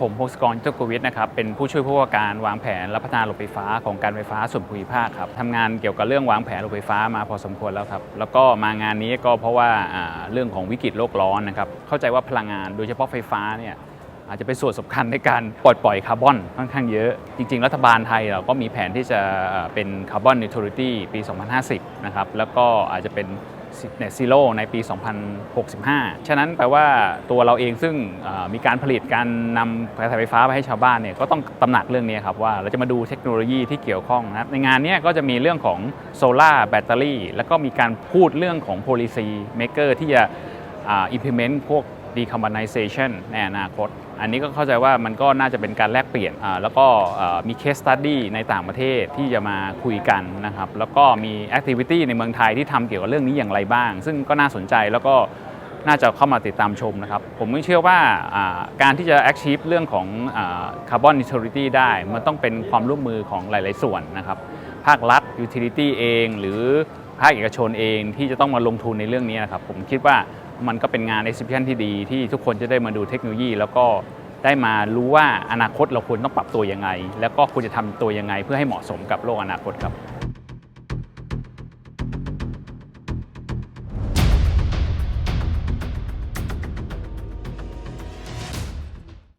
ผมพงศกรเจ้ากวิทย์นะครับเป็นผู้ช่วยผู้ว่าการวางแผนและพัฒนาระบบไฟฟ้าของการไฟฟ้าส่วนภูมิภาคครับทำงานเกี่ยวกับเรื่องวางแผนระบบไฟฟ้ามาพอสมควรแล้วครับแล้วก็มางานนี้ก็เพราะว่าอ่าเรื่องของวิกฤตโลกร้อนนะครับเข้าใจว่าพลังงานโดยเฉพาะไฟฟ้าเนี่ย อาจจะเป็นส่วนสำคัญในการปลดปล่อยคาร์บอนค่อนข้างเยอะ จริง ๆ รัฐบาลไทยเราก็มีแผนที่จะเป็นคาร์บอนนิวทรัลิตี้ปี 2050 นะครับ แล้วก็อาจจะเป็น net zero ในปี 2065 ฉะนั้นแปลว่าตัวเราเองซึ่งมีการผลิตการนำกระแสไฟฟ้าไปให้ชาวบ้านเนี่ยก็ต้องตระหนักเรื่องนี้ครับว่าเราจะมาดูเทคโนโลยีที่เกี่ยวข้องนะครับในงานนี้ก็จะมีเรื่องของโซลาร์แบตเตอรี่แล้วก็มีการพูดเรื่องของ policy maker ที่จะ implement พวก decarbonization ในอนาคต อันนี้ก็เข้าใจว่ามันก็น่าจะเป็นการแลกเปลี่ยน แล้วก็มี case study ในต่างประเทศที่จะมาคุยกันนะครับ แล้วก็มี activity ในเมืองไทยที่ทำเกี่ยวกับเรื่องนี้อย่างไรบ้าง ซึ่งก็น่าสนใจแล้วก็น่าจะเข้ามาติดตามชมนะครับ ผมไม่เชื่อว่าการที่จะ achieve เรื่องของอ่า carbon neutrality ได้ มันต้องเป็นความร่วมมือของหลาย ๆ ส่วนนะครับ ภาครัฐ utility เอง หรือ ภาคเอกชนเองที่จะต้องมาลงทุนในเรื่องนี้นะครับผมคิดว่ามันก็เป็นงาน exhibition ที่ดีที่ทุกคนจะได้มาดูเทคโนโลยี แล้วก็ได้มารู้ว่าอนาคตเราควรต้องปรับตัวยังไง แล้วก็ควรจะทำตัวยังไง เพื่อให้เหมาะสมกับโลกอนาคตครับ